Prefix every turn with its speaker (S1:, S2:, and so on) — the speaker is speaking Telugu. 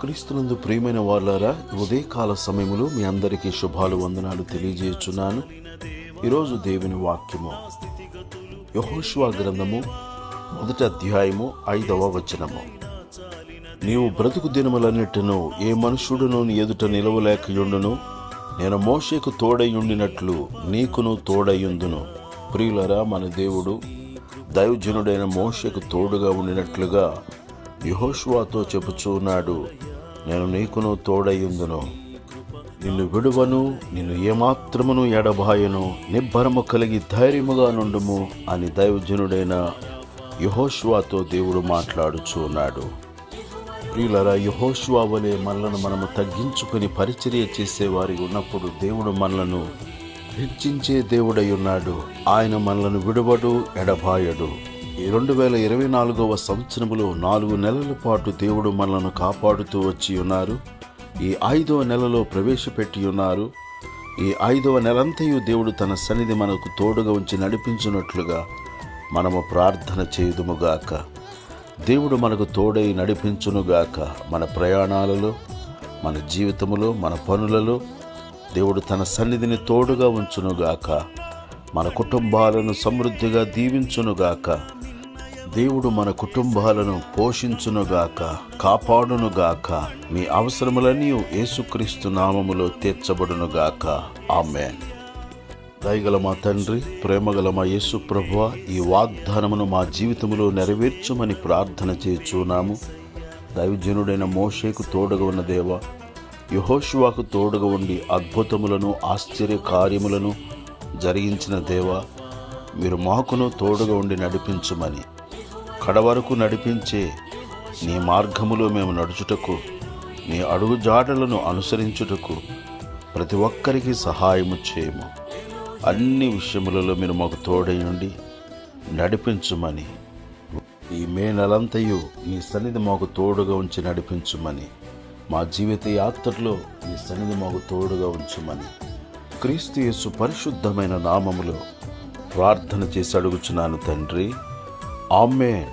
S1: క్రీస్తునందు ప్రియమైన వాళ్ళారా ఉదయకాల సమయంలో మీ అందరికీ శుభాలు వందనాలు తెలియజేస్తున్నాను ఈరోజు దేవుని వాక్యము. యహోష్వా గ్రంథము మొదటి అధ్యాయము ఐదవ వచనము. నీవు బ్రతుకు దినములన్నిటిను ఏ మనుషుడును నీ ఎదుట నిలవలేకయుండును. నేను మోషకు తోడయుండినట్లు నీకును తోడయుందును ప్రియులరా మన దేవుడు దైవజనుడైన మోషకు తోడుగా ఉండినట్లుగా యహోష్వాతో చెబుచున్నాడు నేను నీకును తోడయ్యుందును. నిన్ను విడువను నిన్ను ఏమాత్రమును ఎడబాయను నిబ్బరము కలిగి ధైర్యముగా నుండుము అని దైవజనుడైన యహోష్వాతో దేవుడు మాట్లాడుచున్నాడు ప్రియులరా యహోష్వా వలె మనలను మనము తగ్గించుకొని పరిచర్య చేసేవారి ఉన్నప్పుడు దేవుడు మనలను హెచ్చించే దేవుడై ఉన్నాడు. ఆయన మనలను విడువడు ఎడబాయడు. రెండు వేల ఇరవై నాలుగవ సంవత్సరములో నాలుగు నెలల పాటు దేవుడు మనలను కాపాడుతూ వచ్చి ఉన్నారు. ఈ ఐదవ నెలలో ప్రవేశపెట్టి ఉన్నారు. ఈ ఐదవ నెలంతయు దేవుడు తన సన్నిధి మనకు తోడుగా ఉంచి నడిపించినట్లుగా మనము ప్రార్థన చేయుదుముగాక. దేవుడు మనకు తోడై నడిపించునుగాక మన ప్రయాణాలలో మన జీవితములో మన పనులలో దేవుడు తన సన్నిధిని తోడుగా ఉంచునుగాక మన కుటుంబాలను సమృద్ధిగా దీవించునుగాక దేవుడు మన కుటుంబాలను పోషించునుగాక కాపాడునుగాక మీ అవసరములన్నీ యేసుక్రీస్తు నామములో తీర్చబడునుగాక. ఆమెన్. దయగల మా తండ్రి ప్రేమగల మా యేసు ప్రభువ ఈ వాగ్దానమును మా జీవితంలో నెరవేర్చుమని ప్రార్థన చేయుచున్నాము. దైవజనుడైన మోషేకు తోడుగా ఉన్న దేవ యహోషువాకు తోడుగా ఉండి అద్భుతములను ఆశ్చర్య కార్యములను జరిగించిన దేవ మీరు మాకును తోడుగా ఉండి నడిపించుమని కడవరకు నడిపించే నీ మార్గములో మేము నడుచుటకు నీ అడుగుజాడలను అనుసరించుటకు ప్రతి ఒక్కరికి సహాయము చేయము. అన్ని విషయములలో మీరు మాకు తోడయుండి నడిపించుమని ఈ మే నెలంతయు నీ సన్నిధి మాకు తోడుగా ఉంచి నడిపించుమని మా జీవిత యాత్రలో నీ సన్నిధి మాకు తోడుగా ఉంచుమని క్రీస్తు యేసు పరిశుద్ధమైన నామములో ప్రార్థన చేసి అడుగుచున్నాను తండ్రి. ఆమెన్